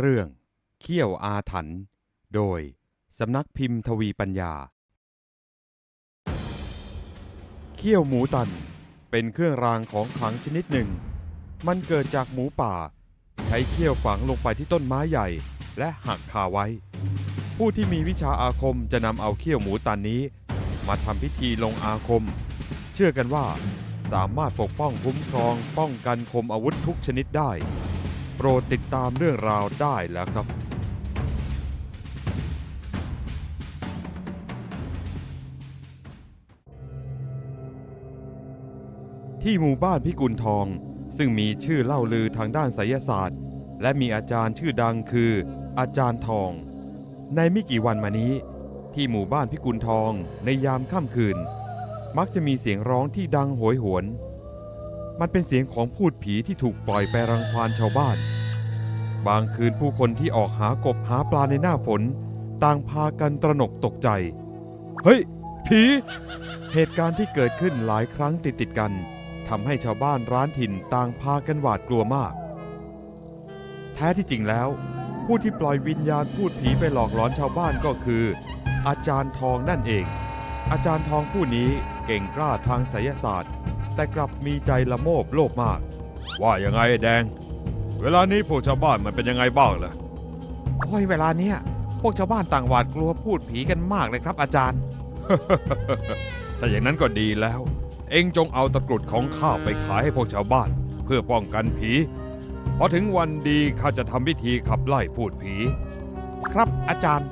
เรื่อง เขี้ยวอาถรรพ์โดย สำนักพิมพ์ทวีปัญญา เขี้ยวหมูตัน เป็นเครื่องรางของขลังชนิดหนึ่ง มันเกิดจากหมูป่า ใช้เขี้ยวฝังลงไปที่ต้นไม้ใหญ่ และหักคาไว้ ผู้ที่มีวิชาอาคมจะนำเอาเขี้ยวหมูตันนี้ มาทำพิธีลงอาคม เชื่อกันว่า สามารถปกป้องคุ้มครองป้องกันคมอาวุธทุกชนิดได้ รดติดตามเรื่องราวได้แล้วครับที่หมู่บ้านพิกุลทอง ซึ่งมีชื่อเล่าลือทางด้านไสยศาสตร์ และมีอาจารย์ชื่อดังคือ อาจารย์ทอง ในไม่กี่วันมานี้ ที่หมู่บ้านพิกุลทองในยามค่ำคืน มักจะมีเสียงร้องที่ดังโหยหวน มันเป็นเสียงของพูดผีที่ถูกปล่อยไปรังควานชาวบ้าน บางคืนผู้คนที่ออกหากบหาปลาในหน้าฝน ต่างพากันตระหนกตกใจ เฮ้ย ผี เหตุการณ์ที่เกิดขึ้นหลายครั้งติดติดกันทำให้ชาวบ้านร้านถิ่นต่างพากันหวาดกลัวมาก แท้ที่จริงแล้ว ผู้ที่ปล่อยวิญญาณพูดผีไปหลอกหลอนชาวบ้านก็คือ อาจารย์ทองนั่นเอง อาจารย์ทองผู้นี้เก่งกล้าทางไสยศาสตร์ แต่กลับมีใจละโมบโลภมาก ว่ายังไงแดง เวลานี้พวกชาวบ้านมันเป็นยังไงบ้างล่ะ โอ้ยเวลาเนี้ยพวกชาวบ้านต่างหวาดกลัวพูดผีกันมากเลยครับ อาจารย์ ถ้าอย่างนั้นก็ดีแล้ว เองจงเอาตะกรุดของข้าไปขายให้พวกชาวบ้าน เพื่อป้องกันผีพอถึงวันดีข้าจะทำพิธีขับไล่พูดผี ครับอาจารย์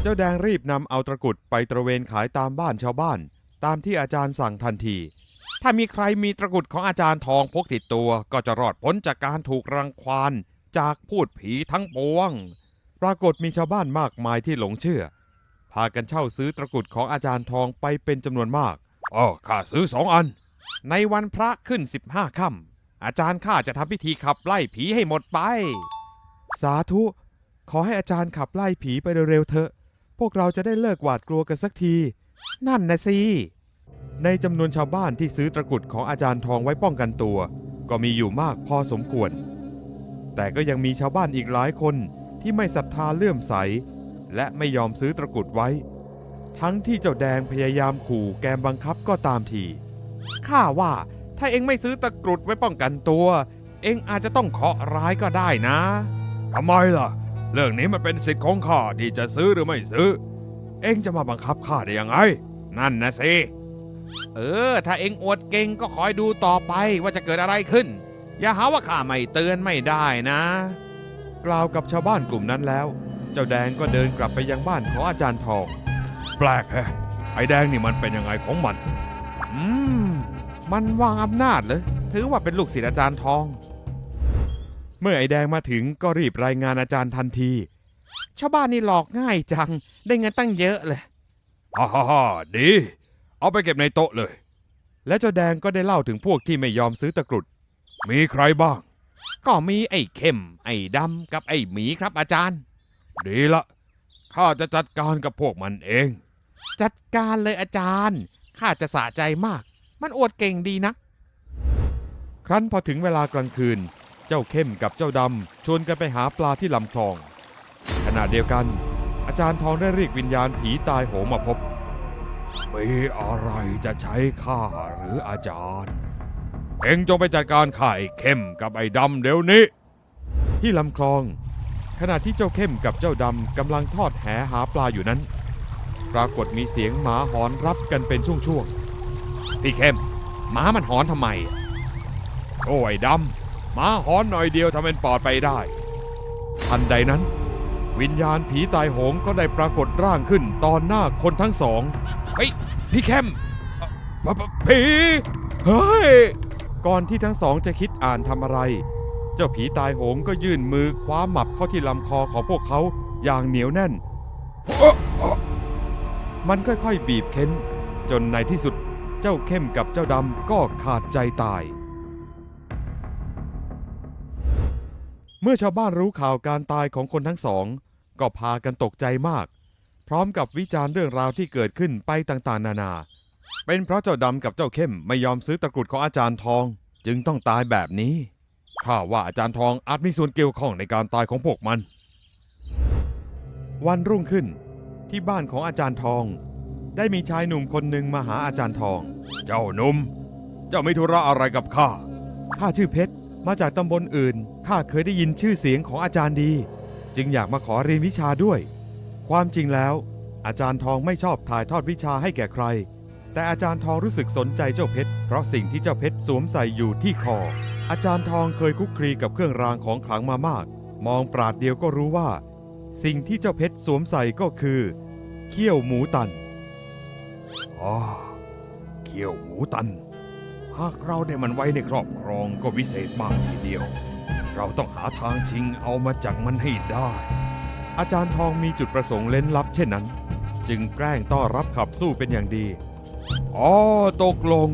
เจ้าแดงรีบนำเอาตะกรุดไปตระเวนขายตามบ้านชาวบ้าน ตามที่อาจารย์สั่งทันที ถ้ามีใครมีตะกุดของอาจารย์ทองพกติดตัว ก็จะรอดพ้นจากการถูกรังควานจากพูดผีทั้งปวง ปรากฏมีชาวบ้านมากมายที่หลงเชื่อ พากันเช่าซื้อตะกุดของอาจารย์ทองไปเป็นจำนวนมากอ๋อข้าซื้อสองอัน ในวันพระขึ้น15ค่ำอาจารย์ข้าจะทำพิธีขับไล่ผีให้หมดไป สาธุ ขอให้อาจารย์ขับไล่ผีไปเร็วๆเถอะ พวกเราจะได้เลิกหวาดกลัวกันสักที นั่นนะสิ ในจำนวนชาวบ้านที่ซื้อตะกรุดของอาจารย์ทองไว้ป้องกันตัว ก็มีอยู่มากพอสมควร แต่ก็ยังมีชาวบ้านอีกหลายคนที่ไม่ศรัทธาเลื่อมใส และไม่ยอมซื้อตะกรุดไว้ ทั้งที่เจ้าแดงพยายามขู่แกมบังคับก็ตามทีข้าว่าถ้าเองไม่ซื้อตะกรุดไว้ป้องกันตัว เองอาจจะต้องเคาะร้ายก็ได้นะทำไมล่ะ เรื่องนี้มันเป็นสิทธิ์ของข้าที่จะซื้อหรือไม่ซื้อ เองจะมาบังคับข้าได้ยังไง นั่นนะสิ เออ ถ้าเองอวดเก่งก็คอยดูต่อไปว่าจะเกิดอะไรขึ้น อย่าหาว่าข้าไม่เตือนไม่ได้นะ กล่าวกับชาวบ้านกลุ่มนั้นแล้ว เจ้าแดงก็เดินกลับไปยังบ้านของอาจารย์ทอง แปลกแฮะไอ้แดงนี่มันเป็นยังไงของมัน อืม มันวางอำนาจเลยถือว่าเป็นลูกศิษย์อาจารย์ทอง เมื่อไอ้แดงมาถึงก็รีบรายงานอาจารย์ทันที ชาวบ้านนี่หลอกง่ายจัง ได้เงินตั้งเยอะเลย ฮ่าฮ่าฮ่าดี เอาไปเก็บในโต๊ะเลย และเจ้าแดงก็ได้เล่าถึงพวกที่ไม่ยอมซื้อตะกรุด มีใครบ้าง ก็มีไอ้เข้ม ไอ้ดำกับไอ้หมีครับอาจารย์ ดีละข้าจะจัดการกับพวกมันเอง จัดการเลยอาจารย์ข้าจะสะใจมาก มันอวดเก่งดีนักครั้นพอถึงเวลากลางคืน เจ้าเข้มกับเจ้าดำชวนกันไปหาปลาที่ลำคลองขณะเดียวกัน อาจารย์ทองได้เรียกวิญญาณผีตายโหงมาพบ มีอะไรจะใช้ข้าหรืออาจารย์ เอ็งจงไปจัดการข่าไอ้เข้มกับไอ้ดำเดี๋ยวนี้ ที่ลำคลอง ขณะที่เจ้าเข้มกับเจ้าดำกำลังทอดแหหาปลาอยู่นั้น ปรากฏมีเสียงหมาหอนรับกันเป็นช่วงๆพี่เข้มหมามันหอนทำไม โอ้ยดำหมาหอนหน่อยเดียวทำเป็นปอดไปได้ ทันใดนั้น วิญญาณผีตายโหงก็ได้ปรากฏร่างขึ้นตอนหน้าคนทั้งสอง เฮ้ย พี่เข้มปะปะผี เฮ้ย ก่อนที่ทั้งสองจะคิดอ่านทำอะไร เจ้าผีตายโหงก็ยื่นมือคว้าหมับเข้าที่ลำคอของพวกเขาอย่างเหนียวแน่น มันค่อยๆบีบเค้น จนในที่สุดเจ้าเข้มกับเจ้าดำก็ขาดใจตาย เมื่อชาวบ้านรู้ข่าวการตายของคนทั้งสอง ก็พากันตกใจมาก พร้อมกับวิจารณ์เรื่องราวที่เกิดขึ้นไปต่างๆ นานา เป็นเพราะเจ้าดำกับเจ้าเข้มไม่ยอมซื้อตะกรุดของอาจารย์ทอง จึงต้องตายแบบนี้ข้าว่าอาจารย์ทองอาจมีส่วนเกี่ยวข้องในการตายของพวกมัน วันรุ่งขึ้นที่บ้านของอาจารย์ทอง ได้มีชายหนุ่มคนหนึ่งมาหาอาจารย์ทอง เจ้าหนุ่มเจ้าไมีธุระอะไรกับข้าข้าชื่อเพชรมาจากตำบลอื่นข้าเคยได้ยินชื่อเสียงของอาจารย์ดี จึงอยากมาขอเรียนวิชาด้วย ความจริงแล้ว อาจารย์ทองไม่ชอบถ่ายทอดวิชาให้แก่ใคร แต่อาจารย์ทองรู้สึกสนใจเจ้าเพชรเพราะสิ่งที่เจ้าเพชรสวมใส่อยู่ที่คอ อาจารย์ทองเคยคุกคลีกับเครื่องรางของขลังมามาก มองปราดเดียวก็รู้ว่า สิ่งที่เจ้าเพชรสวมใส่ก็คือเขี้ยวหมูตันอ๋อเขี้ยวหมูตัน หากเราได้มันไว้ในครอบครองก็วิเศษมากทีเดียว เราต้องหาทางชิงเอามาจากมันให้ได้ อาจารย์ทองมีจุดประสงค์เล้นลับเช่นนั้น จึงแกล้งต้อนรับขับสู้เป็นอย่างดี อ๋อตกลง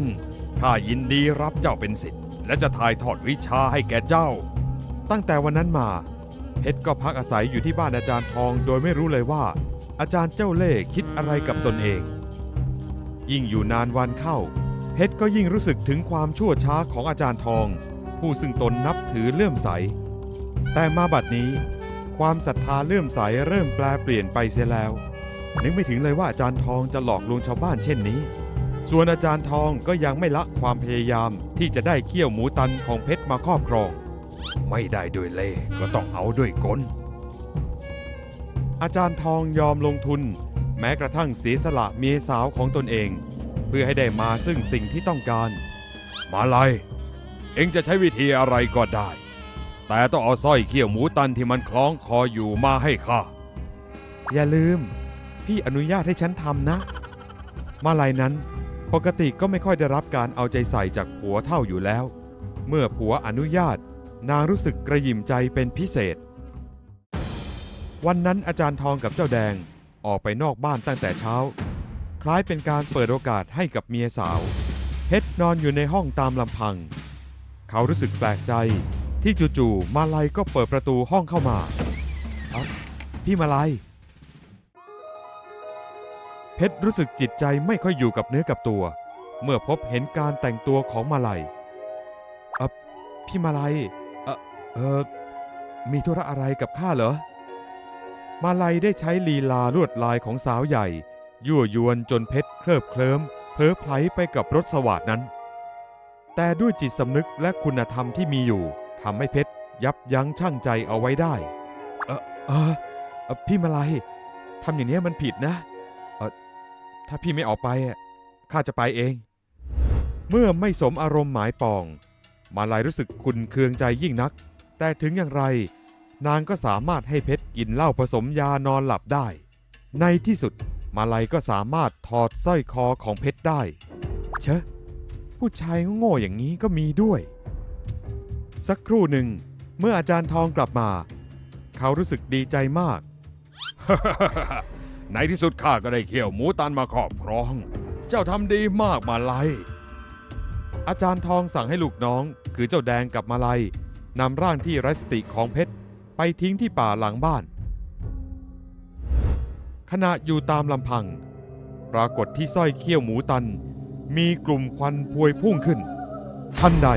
ข้ายินดีรับเจ้าเป็นศิษย์และจะถ่ายทอดวิชาให้แก่เจ้า ตั้งแต่วันนั้นมาเพชรก็พักอาศัยอยู่ที่บ้านอาจารย์ทองโดยไม่รู้เลยว่า อาจารย์เจ้าเล่ห์คิดอะไรกับตนเอง ยิ่งอยู่นานวันเข้าเพชรก็ยิ่งรู้สึกถึงความชั่วช้าของอาจารย์ทอง ผู้ซึ่งตนนับถือเลื่อมใส แต่มาบัดนี้ ความศรัทธาเลื่อมใสเริ่มแปลเปลี่ยนไปเสียแล้ว นึกไม่ถึงเลยว่าอาจารย์ทองจะหลอกลวงชาวบ้านเช่นนี้ ส่วนอาจารย์ทองก็ยังไม่ละความพยายามที่จะได้เขี้ยวหมูตันของเพชรมาครอบครอง ไม่ได้ด้วยเล่ก็ต้องเอาด้วยกลอาจารย์ทองยอมลงทุน แม้กระทั่งเสียสละเมียสาวของตนเอง เพื่อให้ได้มาซึ่งสิ่งที่ต้องการ มาลาย เองจะใช้วิธีอะไรก็ได้ แต่ต้องเอาสร้อยเขี้ยวหมูตันที่มันคล้องคออยู่มาให้ข้า อย่าลืม พี่อนุญาตให้ฉันทำนะ มาลายนั้น ปกติก็ไม่ค่อยได้รับการเอาใจใส่จากผัวเท่าอยู่แล้ว เมื่อผัวอนุญาต นางรู้สึกกระยิมใจเป็นพิเศษ วันนั้นอาจารย์ทองกับเจ้าแดงออกไปนอกบ้านตั้งแต่เช้า คล้ายเป็นการเปิดโอกาสให้กับเมียสาวเพชรนอนอยู่ในห้องตามลำพัง เขารู้สึกแปลกใจ ที่จู่ๆมาลัยก็เปิดประตูห้องเข้ามาเอ้าพี่มาลัย เพชรรู้สึกจิตใจไม่ค่อยอยู่กับเนื้อกับตัว เมื่อพบเห็นการแต่งตัวของมาลัยเออพี่มาลัยเออเออมีธุระอะไรกับข้าเหรอ มาลัยได้ใช้ลีลาลวดลายของสาวใหญ่ ยั่วยวนจนเพชรเคลิบเคลิ้มเพ้อไพลไปกับรถสวัสดนั้น แต่ด้วยจิตสำนึกและคุณธรรมที่มีอยู่ทำให้เพชรยับยั้งชั่งใจเอาไว้ได้ เออเออเอ่อพี่มาลัยทำอย่างนี้ยมันผิดนะเออถ้าพี่ไม่ออกไปอะข้าจะไปเอง เมื่อไม่สมอารมณ์หมายปอง มาลัยรู้สึกขุนเคืองใจยิ่งนัก แต่ถึงอย่างไร นางก็สามารถให้เพชรกินเหล้าผสมยานอนหลับได้ ในที่สุดมาลัยก็สามารถถอดสร้อยคอของเพชรได้ เชอะ ผู้ชายโง่ๆอย่างนี้ก็มีด้วย สักครู่หนึ่ง เมื่ออาจารย์ทองกลับมา เขารู้สึกดีใจมาก ในที่สุดข้าก็ได้เขี่ยวหมูตันมาครอบครอง เจ้าทำดีมากมาลัยอาจารย์ทองสั่งให้ลูกน้อง คือเจ้าแดงกับมาลัยนำร่างที่ไร้สติของเพชร ไปทิ้งที่ป่าหลังบ้าน ขณะอยู่ตามลำพัง ปรากฏที่สร้อยเขี้ยวหมูตัน มีกลุ่มควันพวยพุ่งขึ้น ทันใด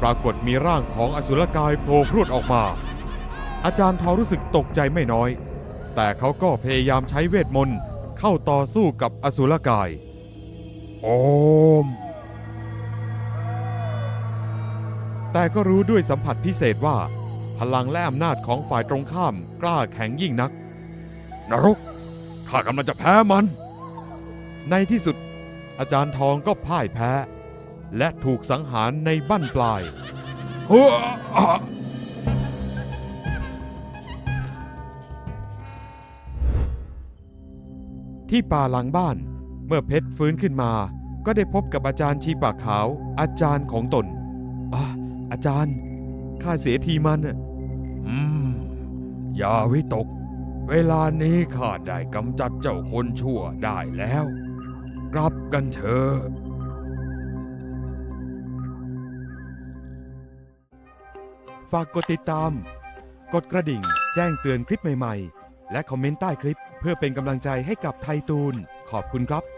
ปรากฏมีร่างของอสุรกายโผล่พรวดออกมา อาจารย์ทองรู้สึกตกใจไม่น้อย แต่เขาก็พยายามใช้เวทมนต์เข้าต่อสู้กับอสุรกาย โอม แต่ก็รู้ด้วยสัมผัสพิเศษว่า พลังและอำนาจของฝ่ายตรงข้ามกล้าแข็งยิ่งนัก นรก ข้ากำลังจะแพ้มัน ในที่สุด อาจารย์ทองก็พ่ายแพ้ และถูกสังหารในบั้นปลายที่ป่าหลังบ้าน เมื่อเพชรฟื้นขึ้นมา ก็ได้พบกับอาจารย์ชีปากขาว อาจารย์ของตนออาจารย์ข้าเสียทีมันน่ะอืม อย่าวิตก เวลานี้ข้าได้กำจัดเจ้าคนชั่วได้แล้ว กลับกันเถอะฝากกดติดตาม กดกระดิ่ง แจ้งเตือนคลิปใหม่ๆ และคอมเมนต์ใต้คลิป เพื่อเป็นกำลังใจให้กับไทยตูน ขอบคุณครับ